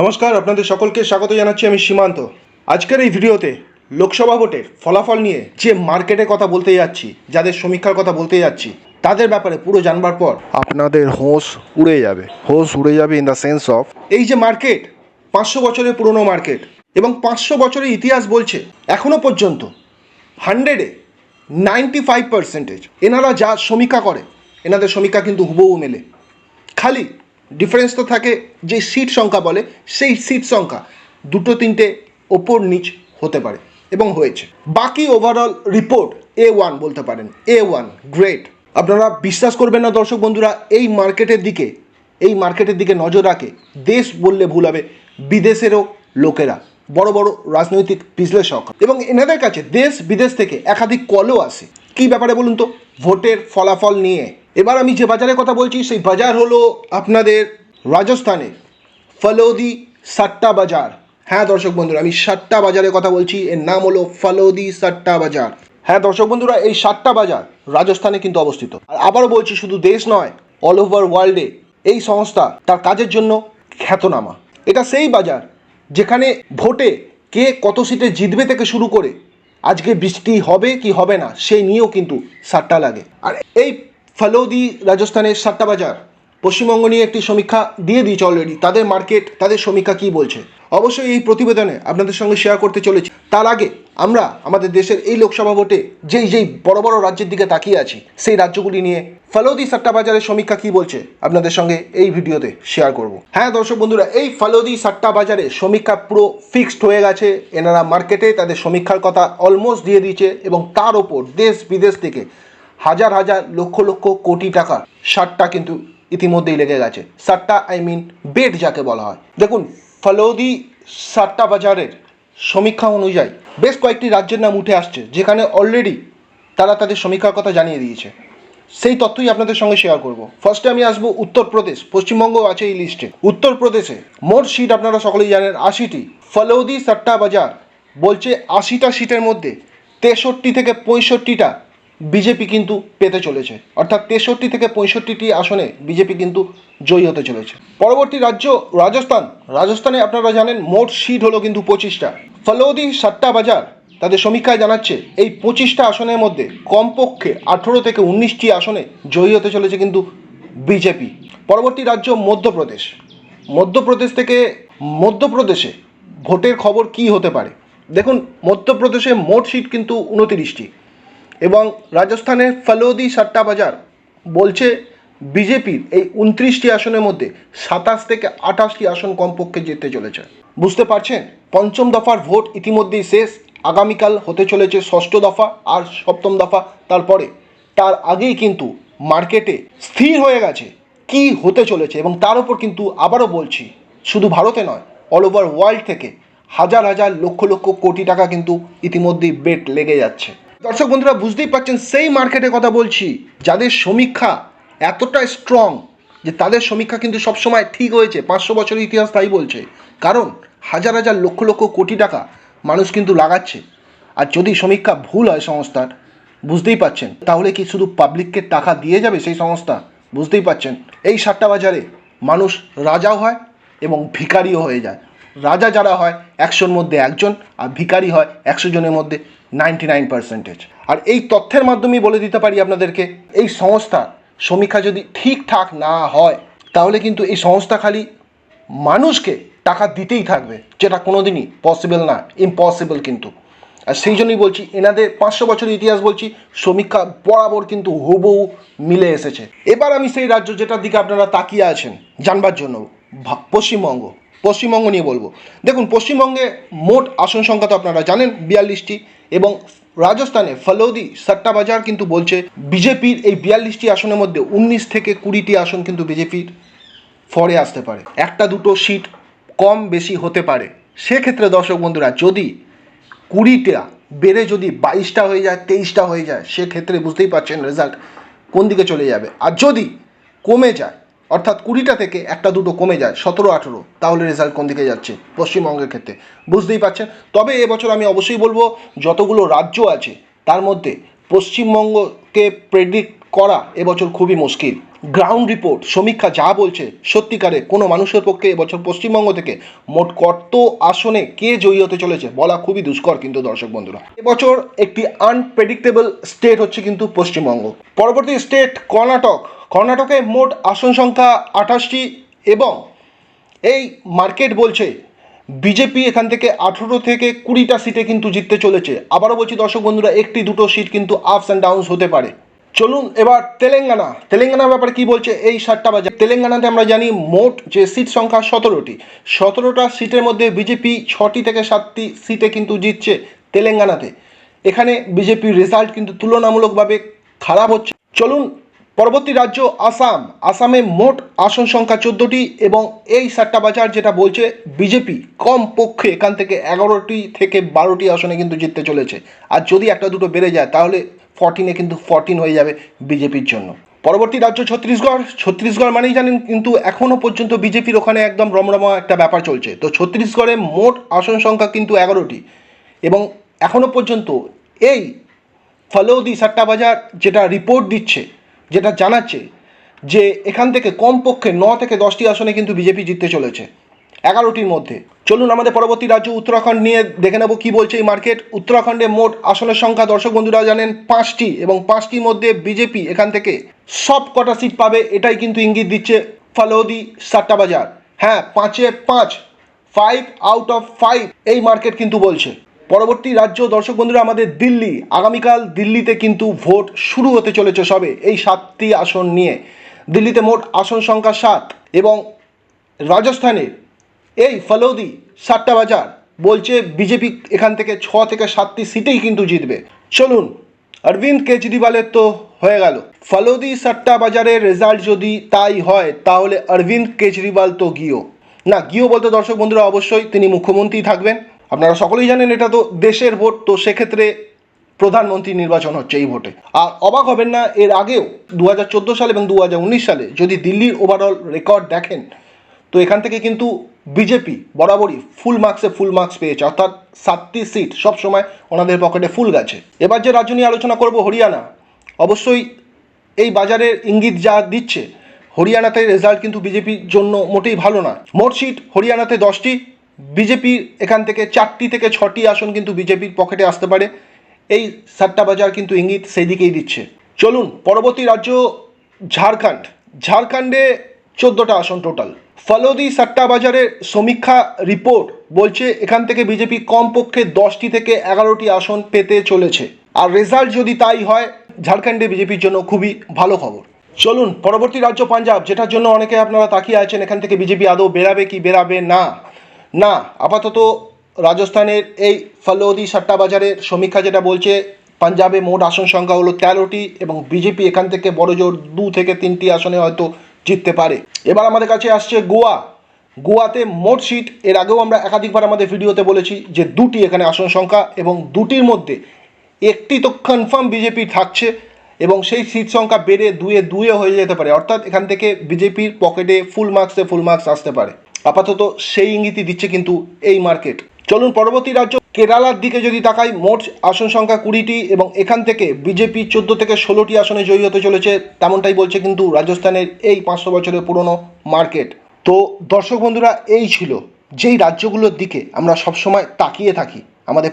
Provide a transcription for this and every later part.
নমস্কার, আপনাদের সকলকে স্বাগত জানাচ্ছি আমি সীমান্ত। আজকের এই ভিডিওতে লোকসভা ভোটের ফলাফল নিয়ে যে মার্কেটে কথা বলতে যাচ্ছি, যাদের সমীক্ষার কথা বলতে যাচ্ছি, তাদের ব্যাপারে পুরো জানবার পর আপনাদের হোঁশ উড়ে যাবে। হোঁশ উড়ে যাবে ইন দ্য সেন্স অফ এই যে মার্কেট, পাঁচশো বছরের পুরনো মার্কেট এবং পাঁচশো বছরের ইতিহাস বলছে, এখনও পর্যন্ত হান্ড্রেডে নাইনটি ফাইভ পার্সেন্টেজ এনারা যা সমীক্ষা করে, এনাদের সমীক্ষা কিন্তু হুবহু মেলে। খালি ডিফারেন্স তো থাকে যে সিট সংখ্যা বলে, সেই সিট সংখ্যা দুটো তিনটে ওপর নিচ হতে পারে এবং হয়েছে। বাকি ওভারঅল রিপোর্ট এ ওয়ান বলতে পারেন। এ ওয়ান গ্রেট আপনারা বিশ্বাস করবেন না দর্শক বন্ধুরা, এই মার্কেটের দিকে, এই মার্কেটের দিকে নজর রাখে। দেশ বললে ভুল হবে, বিদেশেরও লোকেরা, বড় বড় রাজনৈতিক বিশ্লেষক। এবং এনাদের কাছে দেশ বিদেশ থেকে একাধিক কলও আসে। কি ব্যাপারে বলুন তো? ভোটের ফলাফল নিয়ে। এবার আমি যে বাজারের কথা বলছি, সেই বাজার হলো আপনাদের রাজস্থানের ফলোদি সাট্টা বাজার। হ্যাঁ দর্শক বন্ধুরা, আমি সাট্টা বাজারের কথা বলছি, এর নাম হলো ফলোদি সাট্টা বাজার। হ্যাঁ দর্শক বন্ধুরা, এই সাতটা বাজার রাজস্থানে কিন্তু অবস্থিত। আর আবারও বলছি, শুধু দেশ নয় অল ওভার ওয়ার্ল্ডে এই সংস্থা তার কাজের জন্য খ্যাতনামা। এটা সেই বাজার যেখানে ভোটে কে কত সিটে জিতবে থেকে শুরু করে আজকে বৃষ্টি হবে কি হবে না, সেই নিয়েও কিন্তু সাট্টা লাগে। আর এই ফলোদি রাজস্থানের সাট্টা বাজার। পশ্চিমবঙ্গ নিয়ে একটি সমীক্ষা দিয়ে দিয়েছে অলরেডি তাদের মার্কেট তাদের সমীক্ষা কি বলছে? অবশ্যই এই প্রতিবেদনে আপনাদের সঙ্গে শেয়ার করতে চলেছি। তার আগে আমরা আমাদের দেশের এই লোকসভা ভোটে যেই যেই বড় বড় রাজ্যের দিকে তাকিয়ে আছি, সেই রাজ্যগুলি নিয়ে ফলোদি সাট্টা বাজারের সমীক্ষা কি বলছে, আপনাদের সঙ্গে এই ভিডিওতে শেয়ার করব। হ্যাঁ দর্শক বন্ধুরা, এই ফলোদি সাট্টা বাজারে সমীক্ষা পুরো ফিক্সড হয়ে গেছে। এনারা মার্কেটে তাদের সমীক্ষার কথা অলমোস্ট দিয়ে দিয়েছে এবং তার ওপর দেশ বিদেশ থেকে হাজার হাজার লক্ষ লক্ষ কোটি টাকা সারটা কিন্তু ইতিমধ্যেই লেগে গেছে। সারটা আই মিন বেড যাকে বলা হয়। দেখুন, ফলৌদি সাট্টা বাজারের সমীক্ষা অনুযায়ী বেশ কয়েকটি রাজ্যের নাম উঠে আসছে, যেখানে অলরেডি তারা তাদের সমীক্ষার কথা জানিয়ে দিয়েছে। সেই তথ্যই আপনাদের সঙ্গে শেয়ার করব। ফার্স্টে আমি আসব উত্তরপ্রদেশ পশ্চিমবঙ্গ আছে এই লিস্টে উত্তরপ্রদেশে মোট সিট আপনারা সকলেই জানেন, আশিটি। ফলৌদি সাট্টা বাজার বলছে আশিটা সিটের মধ্যে তেষট্টি থেকে পঁয়ষট্টিটা বিজেপি কিন্তু পেতে চলেছে। অর্থাৎ তেষট্টি থেকে পঁয়ষট্টিটি আসনে বিজেপি কিন্তু জয়ী হতে চলেছে। পরবর্তী রাজ্য রাজস্থান। রাজস্থানে আপনারা জানেন মোট সিট হলো কিন্তু পঁচিশটা। ফলৌদি সাট্টা বাজার তাদের সমীক্ষায় জানাচ্ছে এই পঁচিশটা আসনের মধ্যে কমপক্ষে আঠেরো থেকে উনিশটি আসনে জয়ী হতে চলেছে কিন্তু বিজেপি। পরবর্তী রাজ্য মধ্যপ্রদেশ। মধ্যপ্রদেশ থেকে মধ্যপ্রদেশে ভোটের খবর কি হতে পারে? দেখুন, মধ্যপ্রদেশে মোট সিট কিন্তু উনতিরিশটি। এবং রাজস্থানের ফলোদি সাট্টা বাজার বলছে বিজেপির এই উনত্রিশটি আসনের মধ্যে সাতাশ থেকে আঠাশটি আসন কমপক্ষে যেতে চলেছে। বুঝতে পারছেন? পঞ্চম দফার ভোট ইতিমধ্যেই শেষ। আগামীকাল হতে চলেছে ষষ্ঠ দফা আর সপ্তম দফা তারপরে। তার আগেই কিন্তু মার্কেটে স্থির হয়ে গেছে কি হতে চলেছে এবং তার উপর কিন্তু আবারও বলছি, শুধু ভারতে নয় অল ওভার ওয়ার্ল্ড থেকে হাজার হাজার লক্ষ লক্ষ কোটি টাকা কিন্তু ইতিমধ্যেই বেট লেগে যাচ্ছে। দর্শক বন্ধুরা, বুঝতেই পারছেন, সেই মার্কেটের কথা বলছি। যাদের সমীক্ষা এতটা স্ট্রং যে তাদের সমীক্ষা কিন্তু সবসময় ঠিক হয়েছে, পাঁচশো বছরের ইতিহাস তাই বলছে। কারণ হাজার হাজার লক্ষ লক্ষ কোটি টাকা মানুষ কিন্তু লাগাচ্ছে। আর যদি সমীক্ষা ভুল হয় সংস্থার, বুঝতেই পাচ্ছেন তাহলে কি শুধু পাবলিককে টাকা দিয়ে যাবে সেই সংস্থা? বুঝতেই পাচ্ছেন এই সাতটা বাজারে মানুষ রাজাও হয় এবং ভিখারিও হয়ে যায়। রাজা যারা হয়, একশোর মধ্যে একজন, আর ভিখারি হয় একশো জনের মধ্যে নাইনটি নাইন পার্সেন্টেজ আর এই তথ্যের মাধ্যমেই বলে দিতে পারি আপনাদেরকে, এই সংস্থা সমীক্ষা যদি ঠিকঠাক না হয়, তাহলে কিন্তু এই সংস্থা খালি মানুষকে টাকা দিতেই থাকবে, যেটা কোনোদিনই পসিবল না ইম্পসিবল কিন্তু। আর সেই জন্যই বলছি, এনাদের পাঁচশো বছরের ইতিহাস বলছি, সমীক্ষা বরাবর কিন্তু হুবহু মিলে এসেছে। এবার আমি সেই রাজ্য যেটার দিকে আপনারা তাকিয়ে আছেন, জানবার জন্য পশ্চিমবঙ্গ। পশ্চিমবঙ্গ নিয়ে বলব। দেখুন, পশ্চিমবঙ্গে মোট আসন সংখ্যা তো আপনারা জানেন, বিয়াল্লিশটি, এবং রাজস্থানে ফলৌদি সাট্টা বাজার কিন্তু বলছে বিজেপির এই বিয়াল্লিশটি আসনের মধ্যে উনিশ থেকে কুড়িটি আসন কিন্তু বিজেপির ফরে আসতে পারে। একটা দুটো সিট কম বেশি হতে পারে। সেক্ষেত্রে দর্শক বন্ধুরা, যদি কুড়িটা বেড়ে যদি বাইশটা হয়ে যায়, তেইশটা হয়ে যায়, সেক্ষেত্রে বুঝতেই পারছেন রেজাল্ট কোন দিকে চলে যাবে। আর যদি কমে যায় অর্থাৎ কুড়িটা থেকে একটা দুটো কমে যায়, সতেরো, আঠেরো। তাহলে রেজাল্ট কোন দিকে যাচ্ছে? পশ্চিমবঙ্গের ক্ষেত্রে। বুঝতেই পারছেন? তবে এবছর আমি অবশ্যই বলব, যতগুলো রাজ্য আছে, তার মধ্যে পশ্চিমবঙ্গকে প্রেডিক্ট করা এবছর খুবই মুশকিল। গ্রাউন্ড রিপোর্ট সমীক্ষা যা বলছে, সত্যিকারে কোনো মানুষের পক্ষে এবছর পশ্চিমবঙ্গ থেকে মোট কত আসনে কে জয়ী হতে চলেছে, বলা খুবই দুষ্কর কিন্তু দর্শক বন্ধুরা। এবছর একটি আনপ্রেডিক্টেবল স্টেট হচ্ছে কিন্তু পশ্চিমবঙ্গ। পরবর্তী স্টেট কর্ণাটক। কর্ণাটকে মোট আসন সংখ্যা আঠাশটি এবং এই মার্কেট বলছে বিজেপি এখান থেকে আঠেরো থেকে কুড়িটা সিটে কিন্তু জিততে চলেছে। আবারও বলছি দর্শক বন্ধুরা, একটি দুটো সিট কিন্তু আপস অ্যান্ড ডাউনস হতে পারে। চলুন এবার তেলেঙ্গানা। তেলেঙ্গানার ব্যাপারে কি বলছে এই সাতটা বাজার? তেলেঙ্গানাতে আমরা জানি মোট যে সিট সংখ্যা সতেরোটি। সতেরোটা সিটের মধ্যে বিজেপি ছটি থেকে সাতটি সিটে কিন্তু জিতছে তেলেঙ্গানাতে। এখানে বিজেপির রেজাল্ট কিন্তু তুলনামূলকভাবে খারাপ হচ্ছে। চলুন পরবর্তী রাজ্য আসাম। আসামে মোট আসন সংখ্যা চোদ্দোটি এবং এই সাতটা বাজার যেটা বলছে বিজেপি কম পক্ষে এখান থেকে এগারোটি থেকে বারোটি আসনে কিন্তু জিততে চলেছে। আর যদি একটা দুটো বেড়ে যায়, তাহলে ফর্টিনে কিন্তু ফর্টিন হয়ে যাবে বিজেপির জন্য। পরবর্তী রাজ্য ছত্তিশগড়। ছত্তিশগড় মানেই জানেন কিন্তু এখনও পর্যন্ত বিজেপির ওখানে একদম রমরমা একটা ব্যাপার চলছে। তো ছত্তিশগড়ে মোট আসন সংখ্যা কিন্তু এগারোটি এবং এখনও পর্যন্ত এই ফলৌদি সাট্টা বাজার যেটা রিপোর্ট দিচ্ছে যেটা জানাচ্ছে যে এখান থেকে কমপক্ষে ন থেকে দশটি আসনে কিন্তু বিজেপি জিততে চলেছে, এগারোটির মধ্যে। চলুন আমাদের পরবর্তী রাজ্য উত্তরাখণ্ড নিয়ে দেখে নেব কী বলছে এই মার্কেট। উত্তরাখণ্ডে মোট আসনের সংখ্যা দর্শক বন্ধুরা জানেন পাঁচটি এবং পাঁচটির মধ্যে বিজেপি এখান থেকে সব কটা সিট পাবে, এটাই কিন্তু ইঙ্গিত দিচ্ছে ফলৌদি সাট্টা বাজার হ্যাঁ পাঁচে পাঁচ ফাইভ আউট অফ ফাইভ এই মার্কেট কিন্তু বলছে। পরবর্তী রাজ্য দর্শক বন্ধুরা, আমাদের দিল্লি। আগামীকাল দিল্লিতে কিন্তু ভোট শুরু হতে চলেছে সবে, এই সাতটি আসন নিয়ে। দিল্লিতে মোট আসন সংখ্যা সাত এবং রাজস্থানের এই ফলৌদি সাতটা বাজার বলছে বিজেপি এখান থেকে ছ থেকে সাতটি সিটেই কিন্তু জিতবে। চলুন, অরবিন্দ কেজরিওয়ালের তো হয়ে গেল। ফলৌদি সাট্টা বাজারের রেজাল্ট যদি তাই হয়, তাহলে অরবিন্দ কেজরিওয়াল তো গিয়েও না গিয়েও বলতে দর্শক বন্ধুরা, অবশ্যই তিনি মুখ্যমন্ত্রী থাকবেন। আপনারা সকলেই জানেন এটা তো দেশের ভোট, তো সেক্ষেত্রে প্রধানমন্ত্রী নির্বাচন হচ্ছে এই ভোটে। আর অবাক হবেন না, এর আগেও দু হাজার চোদ্দ সালে এবং দু হাজার উনিশ সালে যদি দিল্লির ওভারঅল রেকর্ড দেখেন, তো এখান থেকে কিন্তু বিজেপি বরাবরই ফুল মার্কসে ফুল মার্কস পেয়েছে, অর্থাৎ সাতটি সিট সবসময় ওনাদের পকেটে ফুল গেছে। এবার যে রাজ্য নিয়ে আলোচনা করব হরিয়ানা, অবশ্যই এই বাজারের ইঙ্গিত যা দিচ্ছে, হরিয়ানাতে রেজাল্ট কিন্তু বিজেপির জন্য মোটেই ভালো না। মোট সিট হরিয়ানাতে দশটি বিজেপির এখান থেকে চারটি থেকে ছটি আসন কিন্তু বিজেপির পকেটে আসতে পারে। এই সাতটা বাজার কিন্তু ইঙ্গিত সেই দিকেই দিচ্ছে। চলুন, পরবর্তী রাজ্য ঝাড়খণ্ড। ঝাড়খণ্ডে চোদ্দোটা আসন টোটাল ফলদি সাট্টা বাজারের সমীক্ষা রিপোর্ট বলছে এখান থেকে বিজেপি কমপক্ষে দশটি থেকে এগারোটি আসন পেতে চলেছে। আর রেজাল্ট যদি তাই হয়, ঝাড়খণ্ডে বিজেপির জন্য খুবই ভালো খবর। চলুন, পরবর্তী রাজ্য পাঞ্জাব, যেটার জন্য অনেকে আপনারা তাকিয়ে আছেন, এখান থেকে বিজেপি আদৌ বেরাবে কি বেরাবে না। না, আপাতত রাজস্থানের এই ফলৌদি সাট্টা বাজারের সমীক্ষা যেটা বলছে, পাঞ্জাবে মোট আসন সংখ্যা হলো তেরোটি এবং বিজেপি এখান থেকে বড় জোর দু থেকে তিনটি আসনে হয়তো জিততে পারে। এবার আমাদের কাছে আসছে গোয়া। গোয়াতে মোট সিট, এর আগেও আমরা একাধিকবার আমাদের ভিডিওতে বলেছি যে দুটি এখানে আসন সংখ্যা এবং দুটির মধ্যে একটি তো কনফার্ম বিজেপি থাকছে এবং সেই সিট সংখ্যা বেড়ে দুয়ে দুয়ে হয়ে যেতে পারে। অর্থাৎ এখান থেকে বিজেপির পকেটে ফুল মার্কসে ফুল মার্কস আসতে পারে। আপাতত সেই ইঙ্গিতই দিচ্ছে কিন্তু এই মার্কেট। চলুন পরবর্তী রাজ্য কেরালার দিকে যদি তাকাই, মোট আসন সংখ্যা কুড়িটি এবং এখান থেকে বিজেপি চোদ্দ থেকে ষোলোটি আসনে জয়ী হতে চলেছে, তেমনটাই বলছে কিন্তু রাজস্থানের এই পাঁচশো বছরের পুরনো মার্কেট। তো দর্শক বন্ধুরা, এই ছিল যেই রাজ্যগুলোর দিকে আমরা সবসময় তাকিয়ে থাকি। আমাদের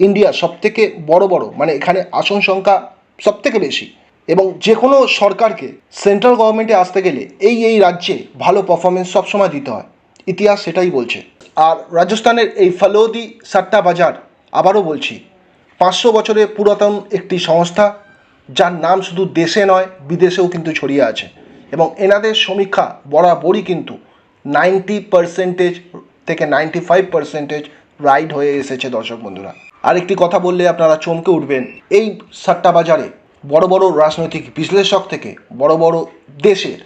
ইন্ডিয়ার সবথেকে বড় বড় মানে এখানে আসন সংখ্যা সবথেকে বেশি। এবং যে কোনো সরকারকে, সেন্ট্রাল গভর্নমেন্টে আসতে গেলে এই এই রাজ্যে ভালো পারফরমেন্স সবসময় দিতে হয়। ইতিহাস সেটাই বলছে। আর রাজস্থানের এই ফলৌদি সাট্টা বাজার, আবারও বলছি, পাঁচশো বছরের পুরাতন একটি সংস্থা, যার নাম শুধু দেশে নয়, বিদেশেও কিন্তু ছড়িয়ে আছে। এবং এনাদের সমীক্ষা বরাবরই কিন্তু নাইনটি পার্সেন্টেজ থেকে নাইনটি ফাইভ পার্সেন্টেজ রাইড হয়ে এসেছে, দর্শক বন্ধুরা। আরেকটি কথা বললে আপনারা চমকে উঠবেন, এই সাট্টা বাজারে বড় বড় রাজনৈতিক বিশ্লেষক থেকে বড় বড় দেশের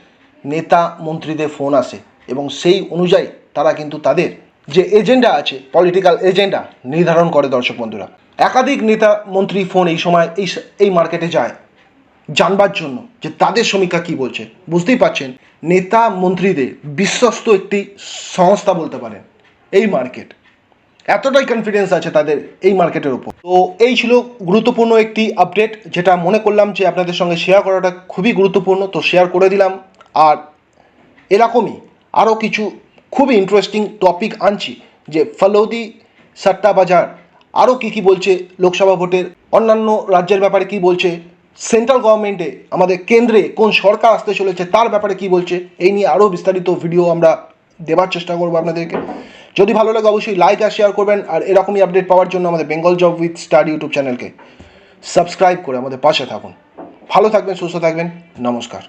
নেতা মন্ত্রীদের ফোন আসে। এবং সেই অনুযায়ী তারা কিন্তু তাদের যে এজেন্ডা আছে পলিটিক্যাল এজেন্ডা নির্ধারণ করে দর্শক বন্ধুরা। একাধিক নেতা মন্ত্রী ফোন এই সময় এই এই মার্কেটে যায় জানবার জন্য যে তাদের সমীক্ষা কি বলছে। বুঝতেই পারছেন, নেতা মন্ত্রীদের বিশ্বস্ত একটি সংস্থা বলতে পারেন এই মার্কেট এতটাই কনফিডেন্স আছে তাদের এই মার্কেটের উপর। তো এই ছিল গুরুত্বপূর্ণ একটি আপডেট যেটা মনে করলাম যে আপনাদের সঙ্গে শেয়ার করাটা খুবই গুরুত্বপূর্ণ, তো শেয়ার করে দিলাম। আর এরকমই আরও কিছু খুবই ইন্টারেস্টিং টপিক আনছি, যে ফলৌদি সাট্টা বাজার আরও কী কী বলছে লোকসভা ভোটের? অন্যান্য রাজ্যের ব্যাপারে কি বলছে? সেন্ট্রাল গভর্নমেন্টে আমাদের কেন্দ্রে কোন সরকার আসতে চলেছে, তার ব্যাপারে কি বলছে? এই নিয়ে আরও বিস্তারিত ভিডিও আমরা দেওয়ার চেষ্টা করব আপনাদেরকে। যদি ভালো লাগে অবশ্যই লাইক আর শেয়ার করবেন, আর এরকমই আপডেট পাওয়ার জন্য আমাদের Bengal job with star YouTube চ্যানেলকে সাবস্ক্রাইব করে আমাদের পাশে থাকুন। ভালো থাকবেন, সুস্থ থাকবেন, নমস্কার।